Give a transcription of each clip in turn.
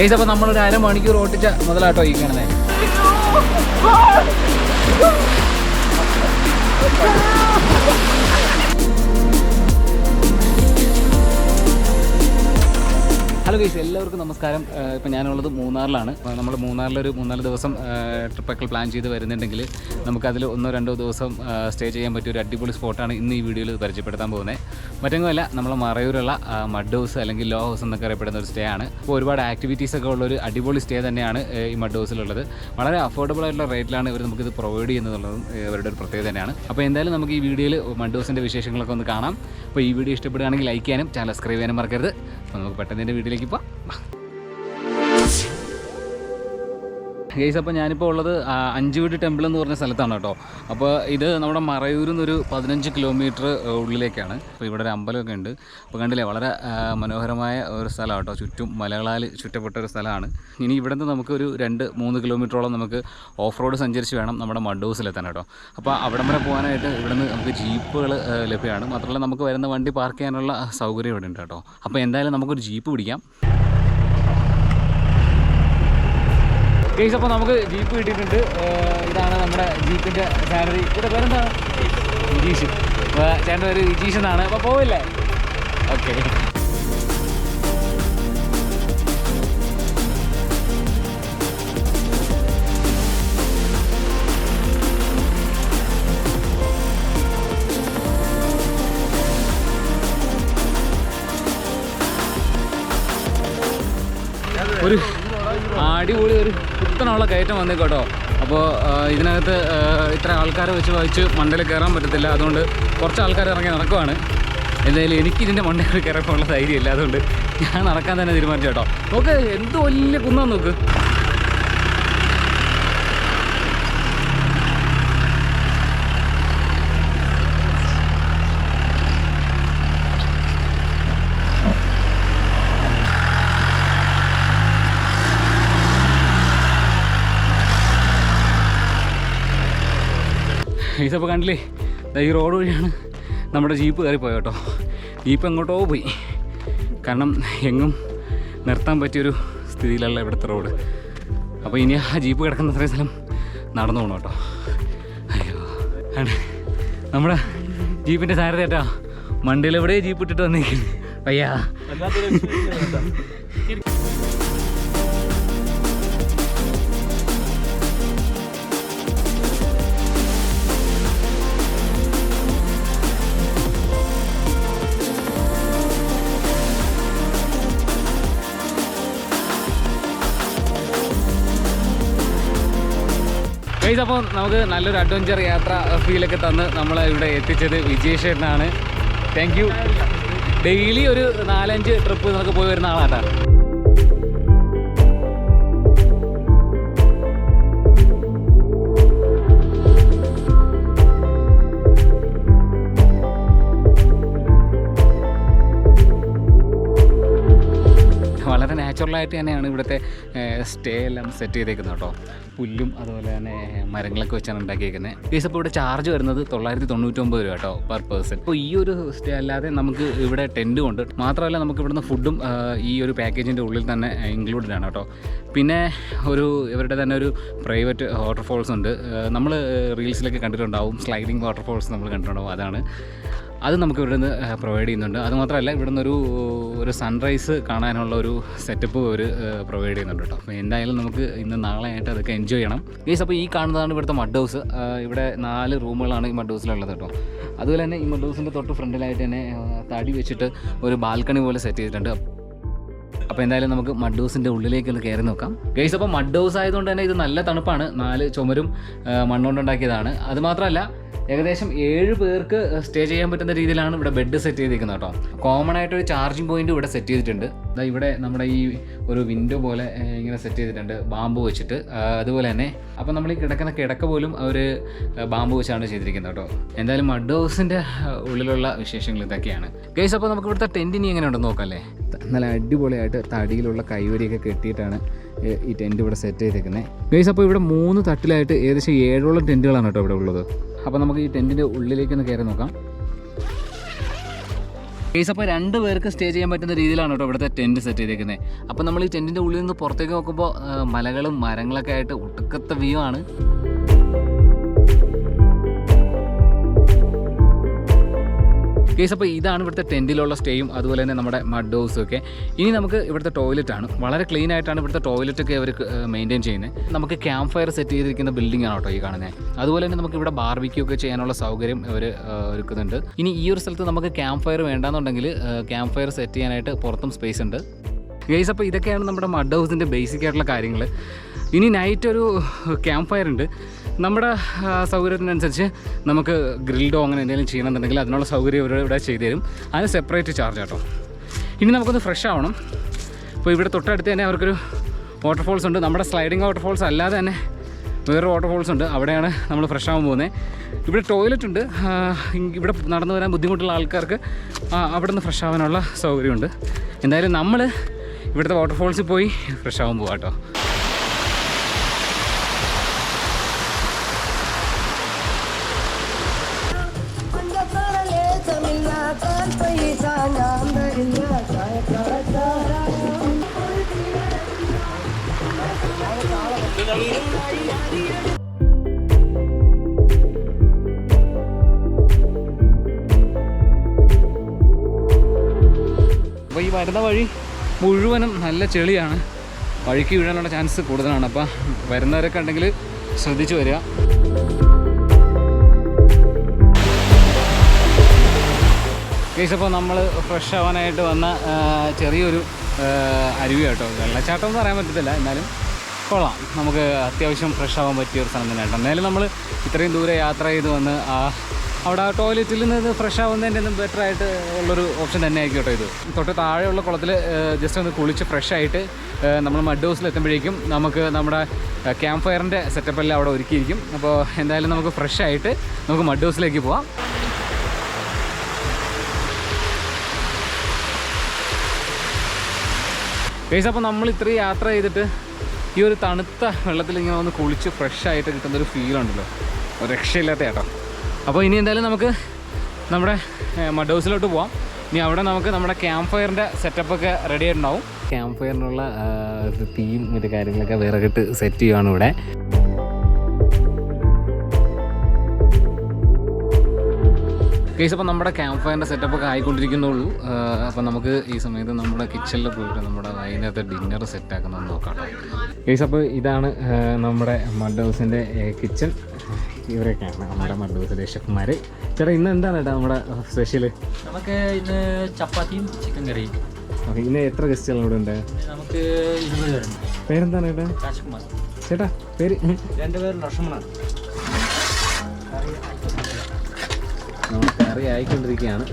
Case അപ്പോൾ നമ്മളൊരു അര മണിക്കൂർ ഓട്ടിച്ച മുതലാട്ടോ ഈ കാണുന്നത് ഹലോ ഗൈസ് എല്ലാവർക്കും നമസ്കാരം. ഇപ്പം ഞാനുള്ളത് മൂന്നാറിലാണ്. നമ്മൾ മൂന്നാറിലൊരു മൂന്നാൽ ദിവസം ട്രിപ്പൊക്കെ പ്ലാൻ ചെയ്ത് വരുന്നുണ്ടെങ്കിൽ നമുക്കതിൽ ഒന്നോ രണ്ടോ ദിവസം സ്റ്റേ ചെയ്യാൻ പറ്റിയ ഒരു അടിപൊളി സ്പോട്ടാണ് ഇന്ന് ഈ വീഡിയോയിൽ പരിചയപ്പെടുത്താൻ പോകുന്നത് മറ്റൊന്നുമല്ല നമ്മൾ മറയൂരുള്ള മഡ് ഹൗസ് അല്ലെങ്കിൽ ലോ ഹൗസ് എന്നൊക്കെ അറിയപ്പെടുന്ന ഒരു സ്റ്റേ ആണ്. അപ്പോൾ ഒരുപാട് ആക്ടിവിറ്റീസ് ഒക്കെ ഉള്ള ഒരു അടിപൊളി സ്റ്റേ തന്നെയാണ് ഈ മഡ് ഹൗസിലുള്ളത് വളരെ അഫോർഡബിൾ ആയിട്ടുള്ള റേറ്റിലാണ് ഇവർ നമുക്കിത് പ്രൊവൈഡ് ചെയ്യുന്നതെന്നുള്ളതും ഇവരുടെ ഒരു പ്രത്യേകത തന്നെയാണ്. അപ്പോൾ എന്തായാലും നമുക്ക് ഈ വീഡിയോയിൽ മഡ് ഹൗസിന്റെ വിശേഷങ്ങളൊക്കെ ഒന്ന് കാണാം. അപ്പോൾ ഈ വീഡിയോ ഇഷ്ടപ്പെടുകയാണെങ്കിൽ ലൈക്ക് ചെയ്യാനും ചാനൽ സബ്സ്ക്രൈബ് ചെയ്യാനും മറക്കരുത്. അപ്പോൾ നമുക്ക് പെട്ടെന്ന് എന്റെ വീഡിയോയിലേക്ക് പോവാം ഗെയ്സ് അപ്പോൾ ഞാനിപ്പോൾ ഉള്ളത് അഞ്ചുവീട് ടെമ്പിൾ എന്ന് പറഞ്ഞ സ്ഥലത്താണ് കേട്ടോ. അപ്പോൾ ഇത് നമ്മുടെ മറയൂരിൽ നിന്നൊരു പതിനഞ്ച് കിലോമീറ്റർ ഉള്ളിലേക്കാണ്. അപ്പോൾ ഇവിടെ ഒരു അമ്പലമൊക്കെ ഉണ്ട്. അപ്പോൾ കണ്ടില്ലേ വളരെ മനോഹരമായ ഒരു സ്ഥലമാണ് കേട്ടോ. ചുറ്റും മലകളാൽ ചുറ്റപ്പെട്ട ഒരു സ്ഥലമാണ്. ഇനി ഇവിടെ നിന്ന് നമുക്കൊരു രണ്ട് മൂന്ന് കിലോമീറ്ററോളം നമുക്ക് ഓഫ് റോഡ് സഞ്ചരിച്ച് വേണം നമ്മുടെ മഡ് ഹൗസിലെത്താൻ കേട്ടോ. അപ്പോൾ അവിടം വരെ പോകാനായിട്ട് ഇവിടെ നിന്ന് നമുക്ക് ജീപ്പുകൾ ലഭ്യമാണ്. മാത്രമല്ല നമുക്ക് വരുന്ന വണ്ടി പാർക്ക് ചെയ്യാനുള്ള സൗകര്യം ഇവിടെ ഉണ്ട് കേട്ടോ. അപ്പോൾ എന്തായാലും നമുക്കൊരു ജീപ്പ് പിടിക്കാം. കേസ് അപ്പോൾ നമുക്ക് ജീപ്പ് കിട്ടിയിട്ടുണ്ട്. ഇതാണ് നമ്മുടെ ജീപ്പിന്റെ സാലറി. ഇവിടെ പേരെന്താണ്? വിജീഷ് ചേട്ടന്റെ പേര് വിജീഷ് എന്നാണ് അപ്പോൾ പോവില്ലേ? ഓക്കെ. ഒരു അടിപൊളി ഒരു കുത്തനുള്ള കയറ്റം വന്നേക്കോട്ടോ. അപ്പോൾ ഇതിനകത്ത് ഇത്ര ആൾക്കാരെ വെച്ച് വായിച്ച് മണ്ടയിൽ കയറാൻ പറ്റത്തില്ല. അതുകൊണ്ട് കുറച്ച് ആൾക്കാർ ഇറങ്ങി നടക്കുവാണ്. എന്തായാലും എനിക്ക് ഇതിന്റെ മണ്ടയിൽ കയറാനുള്ള ധൈര്യമില്ല. അതുകൊണ്ട് ഞാൻ നടക്കാൻ തന്നെ തീരുമാനിച്ചു കേട്ടോ നോക്ക് എന്ത് വലിയ കുന്നാന്ന് നോക്ക്. ഇതപ്പോൾ കണ്ടില്ലേ? ഈ റോഡ് വഴിയാണ് നമ്മുടെ ജീപ്പ് കയറിപ്പോയത് കേട്ടോ ജീപ്പ് എങ്ങോട്ടോ പോയി. കാരണം എങ്ങും നിർത്താൻ പറ്റിയൊരു സ്ഥിതിയിലല്ല ഇവിടുത്തെ റോഡ് അപ്പോൾ ഇനി ആ ജീപ്പ് കിടക്കുന്ന അത്രയും സ്ഥലം നടന്നു പോകണം കേട്ടോ. അയ്യോ. നമ്മുടെ ജീപ്പിന്റെ സാരതേട്ടാ മണ്ടിയിൽ എവിടെ ജീപ്പ് ഇട്ടിട്ട് വന്നിരിക്കുന്നു അയ്യാ. ഗൈസ് അപ്പോൾ നമുക്ക് നല്ലൊരു അഡ്വഞ്ചർ യാത്ര ഫീലൊക്കെ തന്ന് നമ്മളെ ഇവിടെ എത്തിച്ചത് ചേട്ടനാണ് താങ്ക് യു ഡെയിലി ഒരു നാലഞ്ച് ട്രിപ്പ് നമുക്ക് പോയി വരുന്ന ആളാട്ടാ. നാച്ചുറലായിട്ട് തന്നെയാണ് ഇവിടുത്തെ സ്റ്റേ എല്ലാം സെറ്റ് ചെയ്തേക്കുന്നത് കേട്ടോ. പുല്ലും അതുപോലെ തന്നെ മരങ്ങളൊക്കെ വെച്ചാണ് ഉണ്ടാക്കിയേക്കുന്നത്. ഫീസ് അപ്പോൾ ഇവിടെ ചാർജ് വരുന്നത് തൊള്ളായിരത്തി തൊണ്ണൂറ്റൊമ്പത് രൂപ കേട്ടോ പെർ പേഴ്സൺ അപ്പോൾ ഈ ഒരു സ്റ്റേ അല്ലാതെ നമുക്ക് ഇവിടെ ടെന്റും ഉണ്ട്. മാത്രമല്ല നമുക്ക് ഇവിടുന്ന് ഫുഡും ഈ ഒരു പാക്കേജിന്റെ ഉള്ളിൽ തന്നെ ഇൻക്ലൂഡഡ് ആണ് കേട്ടോ. പിന്നെ ഒരു ഇവരുടെ തന്നെ ഒരു പ്രൈവറ്റ് വാട്ടർഫോൾസ് ഉണ്ട്. നമ്മൾ റീൽസിലൊക്കെ കണ്ടിട്ടുണ്ടാവും. സ്ലൈഡിങ് വാട്ടർഫോൾസ് നമ്മൾ കണ്ടിട്ടുണ്ടാവും. അതാണ്. അത് നമുക്ക് ഇവിടെ നിന്ന് പ്രൊവൈഡ് ചെയ്യുന്നുണ്ട്. അതുമാത്രമല്ല ഇവിടെ നിന്നൊരു ഒരു സൺറൈസ് കാണാനുള്ള ഒരു സെറ്റപ്പ് അവർ പ്രൊവൈഡ് ചെയ്യുന്നുണ്ട് കേട്ടോ അപ്പോൾ എന്തായാലും നമുക്ക് ഇന്ന് നാളെ ആയിട്ട് അതൊക്കെ എൻജോയ് ചെയ്യണം. ഗേസ് അപ്പോൾ ഈ കാണുന്നതാണ് ഇവിടുത്തെ മഡ് ഹൗസ് ഇവിടെ നാല് റൂമുകളാണ് ഈ മഡ് ഹൗസിലുള്ളത് കേട്ടോ അതുപോലെ തന്നെ ഈ മഡ് ഹൗസിന്റെ തൊട്ട് ഫ്രണ്ടിലായിട്ട് തന്നെ തടി വെച്ചിട്ട് ഒരു ബാൽക്കണി പോലെ സെറ്റ് ചെയ്തിട്ടുണ്ട്. അപ്പോൾ എന്തായാലും നമുക്ക് മഡ് ഹൗസിന്റെ ഉള്ളിലേക്ക് ഒന്ന് കയറി നോക്കാം. ഗൈസ് അപ്പോൾ മഡ് ഹൗസ് ആയതുകൊണ്ട് തന്നെ ഇത് നല്ല തണുപ്പാണ്. നാല് ചുമരും മണ്ണുകൊണ്ടുണ്ടാക്കിയതാണ്. അതുമാത്രമല്ല ഏകദേശം ഏഴ് പേർക്ക് സ്റ്റേ ചെയ്യാൻ പറ്റുന്ന രീതിയിലാണ് ഇവിടെ ബെഡ് സെറ്റ് ചെയ്തിരിക്കുന്നത് കേട്ടോ. കോമൺ ആയിട്ട് ഒരു ചാർജിങ് പോയിന്റ് ഇവിടെ സെറ്റ് ചെയ്തിട്ടുണ്ട്. ദാ ഇവിടെ നമ്മുടെ ഈ ഒരു വിൻഡോ പോലെ ഇങ്ങനെ സെറ്റ് ചെയ്തിട്ടുണ്ട്. ബാമ്പു വെച്ചിട്ട്. അതുപോലെ തന്നെ അപ്പോൾ നമ്മൾ ഈ കിടക്കുന്ന കിടക്ക പോലും അവർ ബാമ്പു വെച്ചാണ് ചെയ്തിരിക്കുന്നത് കേട്ടോ. എന്തായാലും മഡ് ഹൗസിന്റെ ഉള്ളിലുള്ള വിശേഷങ്ങൾ ഇതൊക്കെയാണ്. ഗൈസ് അപ്പോൾ നമുക്ക് ഇവിടുത്തെ ടെന്റിനി എങ്ങനെ ഉണ്ടെന്ന് നോക്കാം അല്ലേ നല്ല അടിപൊളിയായിട്ട് തടിയിലുള്ള കൈവരിയൊക്കെ കെട്ടിയിട്ടാണ് ഈ ടെന്റ് ഇവിടെ സെറ്റ് ചെയ്തേക്കുന്നത് ഗൈസ് അപ്പോൾ ഇവിടെ മൂന്ന് തട്ടിലായിട്ട് ഏകദേശം ഏഴോളം ടെന്റുകളാണ് കേട്ടോ ഇവിടെ ഉള്ളത്. അപ്പോൾ നമുക്ക് ഈ ടെന്റിന്റെ ഉള്ളിലേക്ക് ഒന്ന് കയറി നോക്കാം. കേസ് അപ്പോൾ രണ്ട് പേർക്ക് സ്റ്റേ ചെയ്യാൻ പറ്റുന്ന രീതിയിലാണ് കേട്ടോ ഇവിടുത്തെ ടെന്റ് സെറ്റ് ചെയ്തേക്കുന്നത് അപ്പോൾ നമ്മൾ ഈ ടെന്റിന്റെ ഉള്ളിൽ നിന്ന് പുറത്തേക്ക് നോക്കുമ്പോൾ മലകളും മരങ്ങളൊക്കെ ആയിട്ട് ഒട്ടുക്കത്തെ വ്യൂ ആണ്. കേസ് അപ്പോൾ ഇതാണ് ഇവിടുത്തെ ടെന്റിലുള്ള സ്റ്റേയും അതുപോലെ തന്നെ നമ്മുടെ മഡ് ഹൗസും ഒക്കെ. ഇനി നമുക്ക് ഇവിടുത്തെ ടോയ്ലറ്റ് ആണ്. വളരെ ക്ലീൻ ആയിട്ടാണ് ഇവിടുത്തെ ടോയ്ലറ്റ് ഒക്കെ അവർ മെയിന്റെയിൻ ചെയ്യുന്നത്. നമുക്ക് ക്യാമ്പ് ഫയർ സെറ്റ് ചെയ്തിരിക്കുന്ന ബിൽഡിംഗ് ആണ് കേട്ടോ ഈ കാണുന്നത്. അതുപോലെ തന്നെ നമുക്ക് ഇവിടെ ബാർബിക്യൂ ഒക്കെ ചെയ്യാനുള്ള സൗകര്യം അവർ ഒരുക്കുന്നുണ്ട്. ഇനി ഈ ഒരു സ്ഥലത്ത് നമുക്ക് ക്യാമ്പ് ഫയർ വേണ്ടാന്നുണ്ടെങ്കിൽ ക്യാമ്പ് ഫയർ സെറ്റ് ചെയ്യാനായിട്ട് പുറത്തും സ്പേസ് ഉണ്ട്. ഗൈസ് അപ്പോൾ ഇതൊക്കെയാണ് നമ്മുടെ മഡ് ഹൗസിന്റെ ബേസിക് ആയിട്ടുള്ള കാര്യങ്ങൾ ഇനി നൈറ്റ് ഒരു ക്യാമ്പ് ഫയർ ഉണ്ട്. നമ്മുടെ സൗകര്യത്തിനനുസരിച്ച് നമുക്ക് ഗ്രിൽഡോ അങ്ങനെ എന്തെങ്കിലും ചെയ്യണമെന്നുണ്ടെങ്കിൽ അതിനുള്ള സൗകര്യം ഇവിടെ ചെയ്തു തരും അതിന് സെപ്പറേറ്റ് ചാർജ് കേട്ടോ ഇനി നമുക്കൊന്ന് ഫ്രഷ് ആവണം. അപ്പോൾ ഇവിടെ തൊട്ടടുത്ത് തന്നെ അവർക്കൊരു വാട്ടർഫോൾസ് ഉണ്ട്. നമ്മുടെ സ്ലൈഡിങ് വാട്ടർഫോൾസ് അല്ലാതെ തന്നെ വേറെ വാട്ടർഫോൾസ് ഉണ്ട്. അവിടെയാണ് നമ്മൾ ഫ്രഷ് ആവാൻ പോകുന്നത് ഇവിടെ ടോയ്ലറ്റ് ഉണ്ട്. ഇവിടെ നടന്നു വരാൻ ബുദ്ധിമുട്ടുള്ള ആൾക്കാർക്ക് അവിടെ നിന്ന് ഫ്രഷ് ആവാനുള്ള സൗകര്യമുണ്ട്. എന്തായാലും നമ്മൾ ഇവിടുത്തെ വാട്ടർഫോൾസിൽ പോയി ഫ്രഷ് ആവാൻ പോകാം കേട്ടോ വരുന്ന വഴി മുഴുവനും നല്ല ചെളിയാണ്. വഴിക്ക് വീഴാനുള്ള ചാൻസ് കൂടുതലാണ്. അപ്പോൾ വരുന്നവരൊക്കെ ഉണ്ടെങ്കിൽ ശ്രദ്ധിച്ചു വരിക. കേസ് അപ്പോൾ നമ്മൾ ഫ്രഷ് ആവാനായിട്ട് വന്ന ചെറിയൊരു അരുവി കേട്ടോ വെള്ളച്ചാട്ടം എന്ന് പറയാൻ പറ്റത്തില്ല. എന്നാലും കൊള്ളാം. നമുക്ക് അത്യാവശ്യം ഫ്രഷ് ആവാൻ പറ്റിയ ഒരു സ്ഥലം തന്നെ കേട്ടോ എന്നാലും നമ്മൾ ഇത്രയും ദൂരെ യാത്ര ചെയ്ത് വന്ന് ആ അവിടെ ആ ടോയ്ലറ്റിൽ നിന്ന് ഫ്രഷ് ആവുന്നതിന്റെ ബെറ്റർ ആയിട്ട് ഉള്ളൊരു ഓപ്ഷൻ തന്നെ ആയിരിക്കും കേട്ടോ ഇത്. തൊട്ട് താഴെയുള്ള കുളത്തിൽ ജസ്റ്റ് ഒന്ന് കുളിച്ച് ഫ്രഷ് ആയിട്ട് നമ്മൾ മഡ് ഹൗസിൽ എത്തുമ്പോഴേക്കും നമുക്ക് നമ്മുടെ ക്യാമ്പ് ഫയറിന്റെ സെറ്റപ്പ് എല്ലാം അവിടെ ഒരുക്കിയിരിക്കും. അപ്പോൾ എന്തായാലും നമുക്ക് ഫ്രഷ് ആയിട്ട് നമുക്ക് മഡ് ഹൗസിലേക്ക് പോവാം. ഗൈസ് അപ്പോൾ നമ്മൾ ഇത്രയും യാത്ര ചെയ്തിട്ട് ഈ ഒരു തണുത്ത വെള്ളത്തിൽ ഇങ്ങനെ ഒന്ന് കുളിച്ച് ഫ്രഷ് ആയിട്ട് കിട്ടുന്ന ഒരു ഫീൽ ഉണ്ടല്ലോ. രക്ഷയില്ലാത്ത ചേട്ടാ അപ്പോൾ ഇനി എന്തായാലും നമുക്ക് നമ്മുടെ മഡ് ഹൗസിലോട്ട് പോവാം. ഇനി അവിടെ നമുക്ക് നമ്മുടെ ക്യാമ്പ് ഫയറിന്റെ സെറ്റപ്പൊക്കെ റെഡി ആയിട്ടുണ്ടാവും. ക്യാമ്പ് ഫയറിനുള്ള തീം മറ്റു കാര്യങ്ങളൊക്കെ വിറകിട്ട് സെറ്റ് ചെയ്യുവാണ് ഇവിടെ. കേസ് അപ്പോൾ നമ്മുടെ ക്യാമ്പ് ഫയറിന്റെ സെറ്റപ്പ് ഒക്കെ ആയിക്കൊണ്ടിരിക്കുന്നുള്ളൂ. അപ്പോൾ നമുക്ക് ഈ സമയത്ത് നമ്മുടെ കിച്ചണിൽ പോയിട്ട് നമ്മുടെ വൈകുന്നേരത്തെ ഡിന്നർ സെറ്റ് ആക്കുന്നത് നോക്കാം. കേസ് അപ്പോൾ ഇതാണ് നമ്മുടെ മഡ് ഹൗസിന്റെ കിച്ചൺ ഇവരൊക്കെയാണ് നമ്മുടെ മഡ് ഹൗസിലെ ഷെഫ്മാർ ചേട്ടാ ഇന്ന് എന്താണ് ചേട്ടാ നമ്മുടെ സ്പെഷ്യൽ നമുക്ക് ഇന്ന് ചപ്പാത്തിയും ചിക്കൻ കറിയും. ഓക്കെ ഇന്ന് എത്ര ഗസ്റ്റുകൾ ഇവിടെ ഉണ്ട്? നമുക്ക് ഇരുപത് പേരുണ്ട്. പേരെന്താണ് ചേട്ടാ? രാജകുമാർ. ചേട്ടാ പേര്? രണ്ടുപേർ ലക്ഷ്മണാണ്. നമ്മൾ കറി ആയിക്കൊണ്ടിരിക്കുകയാണ്.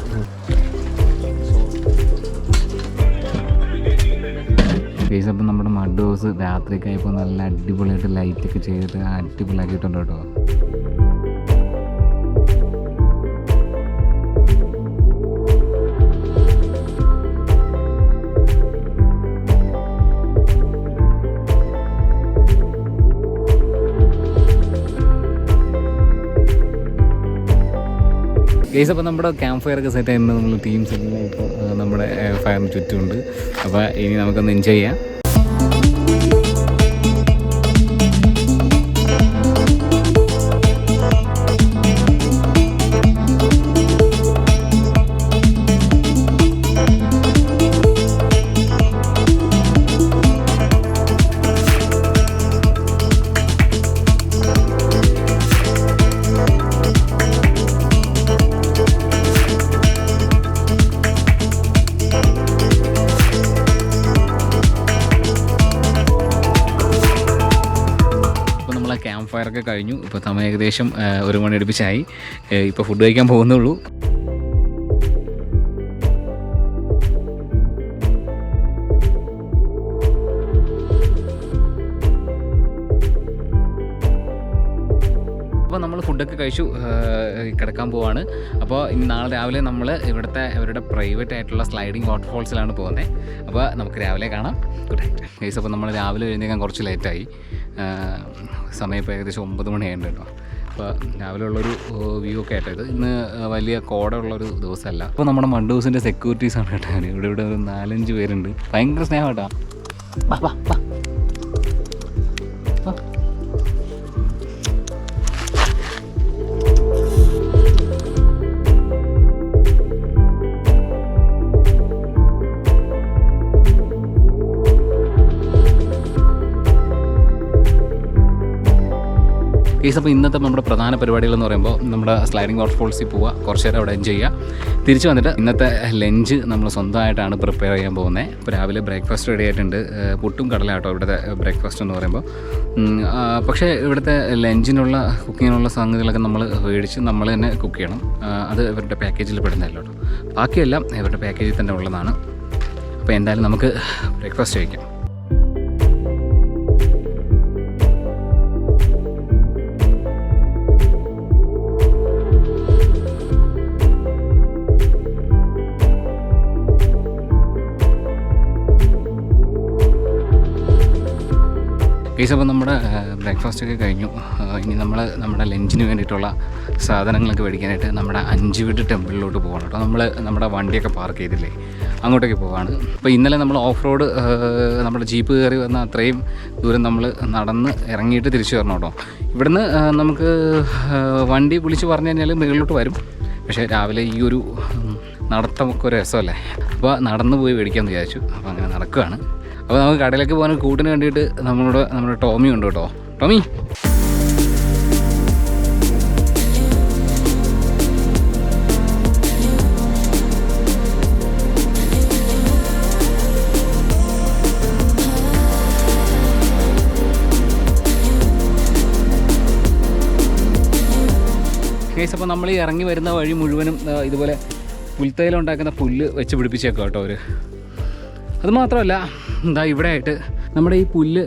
ഗൈസ് അപ്പം നമ്മുടെ മഡ് ഹൗസ് രാത്രിയൊക്കെ ആയപ്പോൾ നല്ല അടിപൊളിയായിട്ട് ലൈറ്റൊക്കെ ചെയ്തിട്ട് അടിപൊളിയാക്കിയിട്ടുണ്ട് കേട്ടോ. ഗൈസ് അപ്പോൾ നമ്മുടെ ക്യാമ്പ് ഫയർ ഒക്കെ സെറ്റ് ആയിരുന്നു നമ്മൾ ടീംസ് എല്ലാം ഇപ്പോൾ നമ്മുടെ ഫയറിന് ചുറ്റുമുണ്ട്. അപ്പോൾ ഇനി നമുക്കൊന്ന് എൻജോയ് ചെയ്യാം. ഇപ്പോൾ സമയം ഏകദേശം ഒരു മണി അടുപ്പിച്ചായി. ഇപ്പോൾ ഫുഡ് കഴിക്കാൻ പോകുന്നുള്ളൂ. അപ്പോൾ നമ്മൾ ഫുഡൊക്കെ കഴിച്ചു കിടക്കാൻ പോവാണ്. അപ്പോൾ ഇനി നാളെ രാവിലെ നമ്മൾ ഇവിടുത്തെ ഇവരുടെ പ്രൈവറ്റ് ആയിട്ടുള്ള സ്ലൈഡിങ് വാട്ടർഫോൾസിലാണ് പോകുന്നത് അപ്പോൾ നമുക്ക് രാവിലെ കാണാം. ഗുഡ് നൈറ്റ് അപ്പോൾ നമ്മൾ രാവിലെ എഴുന്നേക്കാൻ കുറച്ച് ലേറ്റായി സമയം ഇപ്പോൾ ഏകദേശം ഒമ്പത് മണിയായിട്ടുണ്ട് കേട്ടോ. അപ്പോൾ രാവിലെ ഉള്ളൊരു വ്യൂ ഒക്കെ ആയിട്ട് ഇത്. ഇന്ന് വലിയ കോടയുള്ളൊരു ദിവസമല്ല. അപ്പോൾ നമ്മുടെ മണ്ടൂസിന്റെ സെക്യൂരിറ്റീസ് ആണ് കേട്ടോ. ഇവിടെ ഇവിടെ ഒരു നാലഞ്ച് പേരുണ്ട്. ഭയങ്കര സ്നേഹം കേട്ടോ. കേസ് അപ്പോൾ ഇന്നത്തെ നമ്മുടെ പ്രധാന പരിപാടികൾ എന്ന് പറയുമ്പോൾ നമ്മുടെ സ്ലൈഡിംഗ് വാട്ടർഫോൾസിൽ പോവുക. കുറച്ച് നേരം അവിടെ എൻജോയ് ചെയ്യുക. തിരിച്ചു വന്നിട്ട് ഇന്നത്തെ ലഞ്ച് നമ്മൾ സ്വന്തമായിട്ടാണ് പ്രിപ്പയർ ചെയ്യാൻ പോകുന്നത് ഇപ്പോൾ രാവിലെ ബ്രേക്ക്ഫാസ്റ്റ് റെഡി ആയിട്ടുണ്ട്. പുട്ടും കടലാട്ടോ ഇവിടുത്തെ ബ്രേക്ക്ഫാസ്റ്റ് എന്ന് പറയുമ്പോൾ. പക്ഷേ ഇവിടുത്തെ ലഞ്ചിനുള്ള കുക്കിങ്ങിനുള്ള സംഗതികളൊക്കെ നമ്മൾ മേടിച്ച് നമ്മൾ തന്നെ കുക്ക് ചെയ്യണം. അത് ഇവരുടെ പാക്കേജിൽ പെടുന്നതല്ലോ ബാക്കിയെല്ലാം ഇവരുടെ പാക്കേജിൽ തന്നെ ഉള്ളതാണ്. അപ്പോൾ എന്തായാലും നമുക്ക് ബ്രേക്ക്ഫാസ്റ്റ് കഴിക്കാം. കേസ് അപ്പോൾ നമ്മുടെ ബ്രേക്ക്ഫാസ്റ്റ് ഒക്കെ കഴിഞ്ഞു. ഇനി നമ്മൾ നമ്മുടെ ലഞ്ചിന് വേണ്ടിയിട്ടുള്ള സാധനങ്ങളൊക്കെ മേടിക്കാനായിട്ട് നമ്മുടെ അഞ്ച് വീട് ടെമ്പിളിലോട്ട് പോകണം കേട്ടോ. നമ്മൾ നമ്മുടെ വണ്ടിയൊക്കെ പാർക്ക് ചെയ്തില്ലേ അങ്ങോട്ടേക്ക് പോവാണ്. അപ്പോൾ ഇന്നലെ നമ്മൾ ഓഫ് റോഡ് നമ്മുടെ ജീപ്പ് കയറി വന്ന അത്രയും ദൂരം നമ്മൾ നടന്ന് ഇറങ്ങിയിട്ട് തിരിച്ചു വരണം കേട്ടോ. ഇവിടുന്ന് നമുക്ക് വണ്ടി വിളിച്ച് പറഞ്ഞു കഴിഞ്ഞാൽ മുകളിലോട്ട് വരും. പക്ഷേ രാവിലെ ഈ ഒരു നടത്തമൊക്കെ ഒരു രസമല്ലേ? അപ്പോൾ നടന്നു പോയി മേടിക്കാമെന്ന് വിചാരിച്ചു. അപ്പോൾ അങ്ങനെ നടക്കുകയാണ് അപ്പോൾ നമുക്ക് കടയിലേക്ക് പോകാൻ കൂട്ടിന് കണ്ടിട്ട് നമ്മളോട് നമ്മുടെ ടോമി ഉണ്ട് കേട്ടോ. ടോമി. കേസ് അപ്പോൾ നമ്മൾ ഇറങ്ങി വരുന്ന വഴി മുഴുവനും ഇതുപോലെ പുൽത്തേലുണ്ടാക്കുന്ന പുല്ല് വെച്ച് പിടിപ്പിച്ചേക്കാം കേട്ടോ അവർ അത് മാത്രമല്ല എന്താ ഇവിടെ ആയിട്ട് നമ്മുടെ ഈ പുല്ല്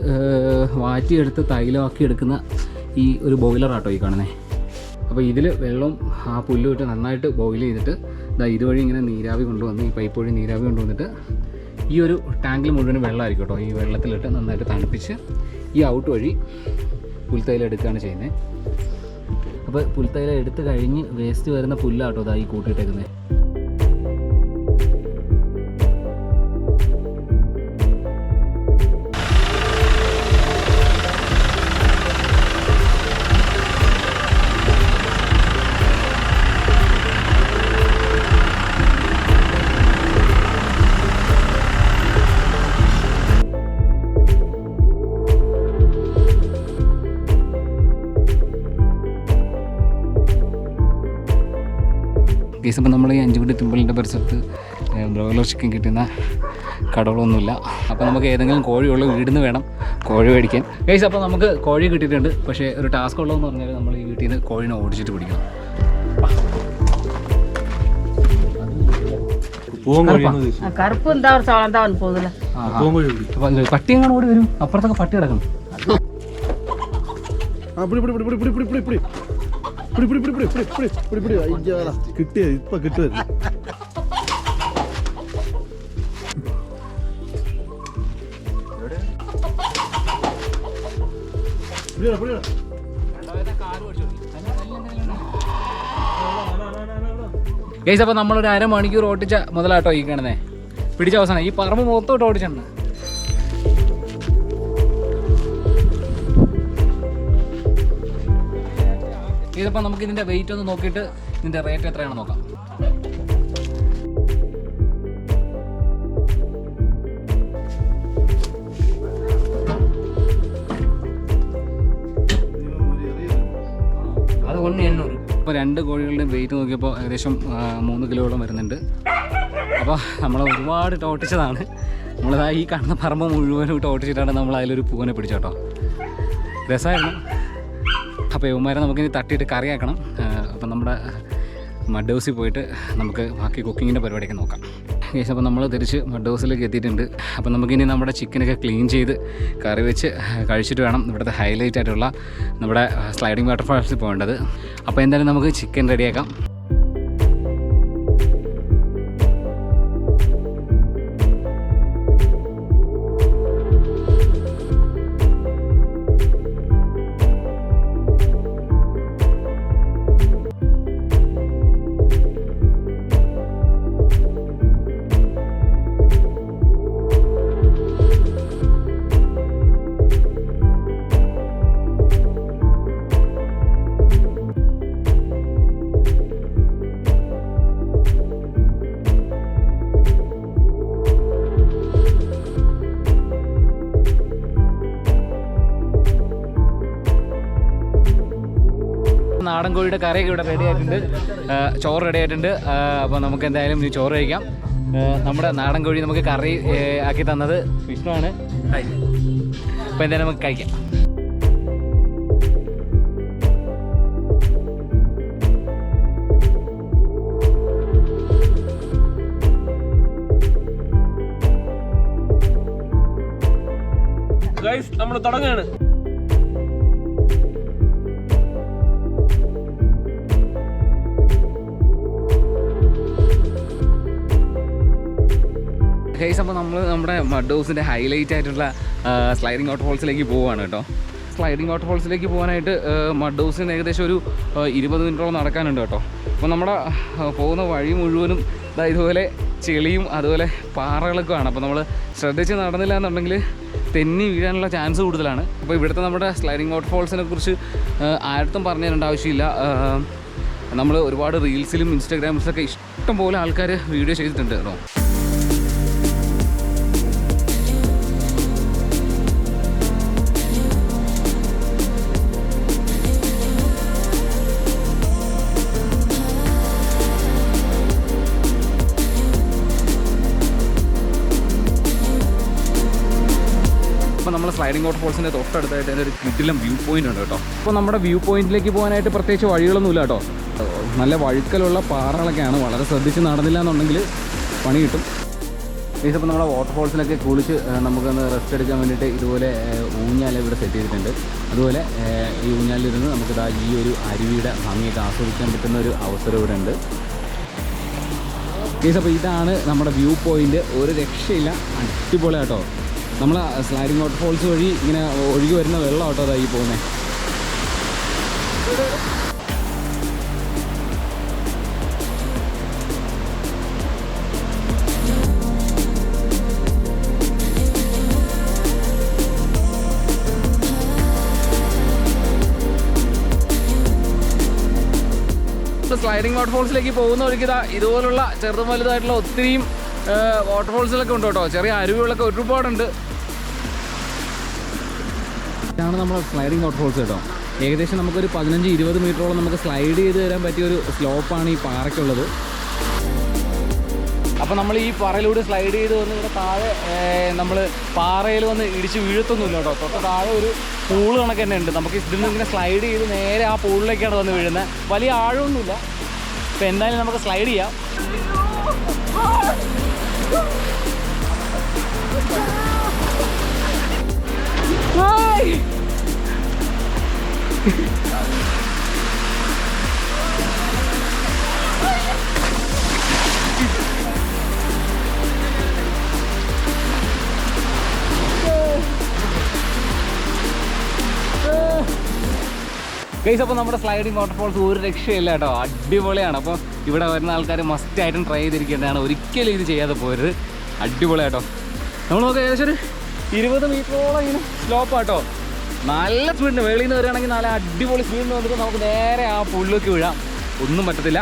വാറ്റിയെടുത്ത് തൈലമാക്കി എടുക്കുന്ന ഈ ഒരു ബോയിലറാട്ടോ ഈ കാണുന്നത് അപ്പോൾ ഇതിൽ വെള്ളം ആ പുല്ല് ഇട്ട് നന്നായിട്ട് ബോയിൽ ചെയ്തിട്ട് ഇതാ ഇതുവഴി ഇങ്ങനെ നീരാവി കൊണ്ടുവന്ന് ഈ പൈപ്പ് വഴി നീരാവി കൊണ്ടുവന്നിട്ട് ഈ ഒരു ടാങ്കിൽ മുഴുവൻ വെള്ളമായിരിക്കും കേട്ടോ. ഈ വെള്ളത്തിലിട്ട് നന്നായിട്ട് തണുപ്പിച്ച് ഈ ഔട്ട് വഴി പുൽത്തൈല എടുക്കുകയാണ് ചെയ്യുന്നത്. അപ്പോൾ പുൽത്തൈല എടുത്ത് കഴിഞ്ഞ് വേസ്റ്റ് വരുന്ന പുല്ലാട്ടോ ഇതാ ഈ കൂട്ടിയിട്ടേക്കുന്നത് കേസ് അപ്പോൾ നമ്മൾ ഈ അഞ്ചുകുട്ടി തുമ്പലിന്റെ പരിസരത്ത് ബ്രോയിലർ ചിക്കൻ കിട്ടുന്ന കടകളൊന്നുമില്ല. അപ്പോൾ നമുക്ക് ഏതെങ്കിലും കോഴിയുള്ള വീടിൽ നിന്ന് വേണം കോഴി മേടിക്കാൻ. കേസ് അപ്പോൾ നമുക്ക് കോഴി കിട്ടിയിട്ടുണ്ട്. പക്ഷേ ഒരു ടാസ്ക് ഉള്ളതെന്ന് പറഞ്ഞാൽ നമ്മൾ ഈ വീട്ടിൽ നിന്ന് കോഴിനെ ഓടിച്ചിട്ട് പിടിക്കണം. പട്ടി എങ്ങനെ ഓടി വരും. അപ്പുറത്തൊക്കെ പട്ടി കിടക്കണം അയ്യോടാ, കിട്ടിയത് ഇപ്പൊ കിട്ടുമത്. കേസ് അപ്പോൾ നമ്മളൊരു അരമണിക്കൂർ ഓടിച്ച മുതലാട്ടോ ഈ കാണുന്നേ. പിടിച്ച അവസാനം. ഈ പറമ്പ് മൊത്തം ഓടിച്ചിട്ടുണ്ട് ഇതിപ്പോൾ നമുക്ക് ഇതിന്റെ വെയിറ്റ് ഒന്ന് നോക്കിയിട്ട് ഇതിന്റെ റേറ്റ് എത്രയാണെന്ന് നോക്കാം. അത് ഒന്ന് എണ്ണൂറ്. ഇപ്പോൾ രണ്ട് കോഴികളുടെയും വെയിറ്റ് നോക്കിയപ്പോൾ ഏകദേശം മൂന്ന് കിലോയോളം വരുന്നുണ്ട്. അപ്പോൾ നമ്മൾ ഒരുപാട് ടോട്ടിച്ചതാണ്. നമ്മളിതാ ഈ കണ്ണ പറമ്പ് മുഴുവനും ടോട്ടിച്ചിട്ടാണ് നമ്മൾ അതിലൊരു പൂവനെ പിടിച്ചോട്ടോ രസമായിരുന്നു അപ്പോൾ ഇവന്മാരെ നമുക്കിനി തട്ടിയിട്ട് കറിയാക്കണം അപ്പം നമ്മുടെ മഡ് ഹൗസിൽ പോയിട്ട് നമുക്ക് ബാക്കി കുക്കിങ്ങിന്റെ പരിപാടിയൊക്കെ നോക്കാം. ഏകദേശം അപ്പോൾ നമ്മൾ തിരിച്ച് മഡ് ഹൗസിലേക്ക് എത്തിയിട്ടുണ്ട്. അപ്പോൾ നമുക്കിനി നമ്മുടെ ചിക്കനൊക്കെ ക്ലീൻ ചെയ്ത് കറി വെച്ച് കഴിച്ചിട്ട് വേണം ഇവിടുത്തെ ഹൈലൈറ്റ് ആയിട്ടുള്ള നമ്മുടെ സ്ലൈഡിങ് വാട്ടർഫാൾസിൽ പോകേണ്ടത്. അപ്പോൾ എന്തായാലും നമുക്ക് ചിക്കൻ റെഡിയാക്കാം. നാടൻ കോഴിയുടെ കറിയൊക്കെ ഇവിടെ റെഡി ആയിട്ടുണ്ട്. ചോറ് റെഡി ആയിട്ടുണ്ട്. അപ്പോൾ നമുക്ക് എന്തായാലും ഇനി ചോറ് കഴിക്കാം. നമ്മുടെ നാടൻ കോഴി നമുക്ക് കറി ആക്കി തന്നത് വിഷ്ണുവാണ്. അപ്പോൾ എന്തായാലും നമുക്ക് കഴിക്കാം. ഗൈസ് നമ്മൾ തുടങ്ങുകയാണ് ഗൈസ് അപ്പോൾ നമ്മൾ നമ്മുടെ മഡ് ഹൗസിന്റെ ഹൈലൈറ്റ് ആയിട്ടുള്ള സ്ലൈഡിങ് വാട്ടർ ഫോൾസിലേക്ക് പോവുകയാണ് കേട്ടോ. സ്ലൈഡിങ് വാട്ടർ ഫോൾസിലേക്ക് പോകാനായിട്ട് മഡ് ഹൗസിന് ഏകദേശം ഒരു ഇരുപത് മിനിറ്റോളം നടക്കാനുണ്ട് കേട്ടോ. അപ്പോൾ നമ്മുടെ പോകുന്ന വഴി മുഴുവനും ഇതുപോലെ ചെളിയും അതുപോലെ പാറകളൊക്കെ ആണ് അപ്പോൾ നമ്മൾ ശ്രദ്ധിച്ച് നടന്നില്ല എന്നുണ്ടെങ്കിൽ തെന്നി വീഴാനുള്ള ചാൻസ് കൂടുതലാണ്. അപ്പോൾ ഇവിടുത്തെ നമ്മുടെ സ്ലൈഡിങ് വാട്ടർ ഫോൾസിനെ കുറിച്ച് ആ, ആർക്കും പറഞ്ഞു തരേണ്ട ആവശ്യമില്ല. നമ്മൾ ഒരുപാട് റീൽസിലും ഇൻസ്റ്റാഗ്രാംസിലൊക്കെ ഇഷ്ടം പോലെ ആൾക്കാർ വീഡിയോ ചെയ്തിട്ടുണ്ട് കേട്ടോ. അപ്പോൾ ഔട്ട് ഫോൾസിന്റെ തൊട്ടടുത്തായിട്ട് അതിന്റെ ഒരു കിട്ടിലും വ്യൂ പോയിന്റ് ഉണ്ട് കേട്ടോ. അപ്പോൾ നമ്മുടെ വ്യൂ പോയിന്റിലേക്ക് പോകാനായിട്ട് പ്രത്യേകിച്ച് വഴികളൊന്നുമില്ല കേട്ടോ. നല്ല വഴുക്കലുള്ള പാറകളൊക്കെയാണ്. വളരെ ശ്രദ്ധിച്ച് നടന്നില്ല എന്നുണ്ടെങ്കിൽ പണി കിട്ടും. ഇതിപ്പോൾ നമ്മുടെ വാട്ടർ ഫോൾസിലൊക്കെ കുളിച്ച് നമുക്കൊന്ന് റെസ്റ്റ് എടുക്കാൻ വേണ്ടിയിട്ട് ഇതുപോലെ ഊഞ്ഞാൽ ഇവിടെ സെറ്റ് ചെയ്തിട്ടുണ്ട്. അതുപോലെ ഈ ഊഞ്ഞാലിരുന്ന് നമുക്ക് ഇതാ ഈ ഒരു അരുവിയുടെ ഭംഗിയൊക്കെ ആസ്വദിക്കാൻ പറ്റുന്ന ഒരു അവസരം ഇവിടെ ഉണ്ട്. ഗീസ് അപ്പോൾ ഇതാണ് നമ്മുടെ വ്യൂ പോയിന്റ് ഒരു രക്ഷയില്ല. അടിപൊളി കേട്ടോ നമ്മൾ സ്ലൈഡിങ് വാട്ടർ ഫോൾസ് വഴി ഇങ്ങനെ ഒഴുകി വരുന്ന വെള്ളം ആട്ടോ അതായി പോകുന്നത് സ്ലൈഡിങ് വാട്ടർഫോൾസിലേക്ക് പോകുന്ന വഴിക്ക് ഇതാ ഇതുപോലുള്ള ചെറുതും വലുതായിട്ടുള്ള ഒത്തിരിയും വാട്ടർ ഫോൾസിലൊക്കെ ഉണ്ട് കേട്ടോ. ചെറിയ അരുവികളൊക്കെ ഒരുപാടുണ്ട്. ഇതാണ് നമ്മുടെ സ്ലൈഡിങ് വാട്ടർഫോൾസ് കേട്ടോ. ഏകദേശം നമുക്കൊരു പതിനഞ്ച് ഇരുപത് മീറ്ററോളം നമുക്ക് സ്ലൈഡ് ചെയ്ത് തരാൻ പറ്റിയ ഒരു സ്ലോപ്പാണ് ഈ പാറയ്ക്കുള്ളത്. അപ്പോൾ നമ്മൾ ഈ പാറയിലൂടെ സ്ലൈഡ് ചെയ്ത് വന്ന് ഇവിടെ താഴെ നമ്മൾ പാറയിൽ വന്ന് ഇടിച്ച് വീഴത്തൊന്നുമില്ല കേട്ടോ. തൊട്ട് താഴെ ഒരു പൂൾ കണക്ക് തന്നെ ഉണ്ട്. നമുക്ക് ഇതിൽ നിന്ന് ഇങ്ങനെ സ്ലൈഡ് ചെയ്ത് നേരെ ആ പൂളിലേക്കാണ് വന്ന് വീഴുന്നത്. വലിയ ആഴമൊന്നുമില്ല. അപ്പോൾ എന്തായാലും നമുക്ക് സ്ലൈഡ് ചെയ്യാം. เฮ้ย ഗൈസ് അപ്പോൾ നമ്മുടെ സ്ലൈഡിങ് വാട്ടർഫോൾസ് ഒരു രക്ഷയില്ല കേട്ടോ. അടിപൊളിയാണ്. അപ്പോൾ ഇവിടെ വരുന്ന ആൾക്കാർ മസ്റ്റായിട്ടും ട്രൈ ചെയ്തിരിക്കേണ്ടതാണ് ഒരിക്കലും ഇത് ചെയ്യാതെ പോരുത്. അടിപൊളിയാട്ടോ നമ്മൾ നോക്കാം ഏകദേശം ഒരു ഇരുപത് മീറ്ററോളം ഇങ്ങനെ സ്ലോപ്പ് ആട്ടോ നല്ല സ്പീഡിന് വെളിയിൽ നിന്ന് വരികയാണെങ്കിൽ നല്ല അടിപൊളി സ്പീഡിന് വന്നിട്ട് നമുക്ക് നേരെ ആ പുള്ളിലേക്ക് വീഴാം. ഒന്നും പറ്റത്തില്ല.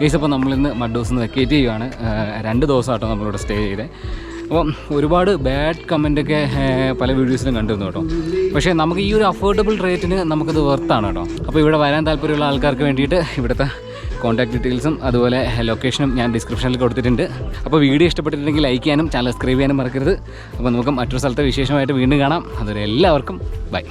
ഗൈസ് അപ്പോൾ നമ്മളിന്ന് മഡ്ഡൂസ് നിന്ന് വെക്കേറ്റ് ചെയ്യുവാണ്. രണ്ട് ആട്ടോ നമ്മളിവിടെ സ്റ്റേ ചെയ്തത് അപ്പം ഒരുപാട് ബാഡ് കമന്റൊക്കെ പല വീഡിയോസിലും കണ്ടിരുന്നു കേട്ടോ. പക്ഷേ നമുക്ക് ഈ ഒരു അഫോർഡബിൾ റേറ്റിന് നമുക്കത് വെർത്താണ് കേട്ടോ. അപ്പോൾ ഇവിടെ വരാൻ താല്പര്യമുള്ള ആൾക്കാർക്ക് വേണ്ടിയിട്ട് ഇവിടുത്തെ കോൺടാക്ട് ഡീറ്റെയിൽസും അതുപോലെ ലൊക്കേഷനും ഞാൻ ഡിസ്ക്രിപ്ഷനിൽ കൊടുത്തിട്ടുണ്ട്. അപ്പോൾ വീഡിയോ ഇഷ്ടപ്പെട്ടിട്ടുണ്ടെങ്കിൽ ലൈക്ക് ചെയ്യാനും ചാനൽ സബ്സ്ക്രൈബ് ചെയ്യാനും മറക്കരുത്. അപ്പോൾ നമുക്ക് മറ്റൊരു സ്ഥലത്തെ വിശേഷമായിട്ട് വീണ്ടും കാണാം. അതുവരെ എല്ലാവർക്കും ബൈ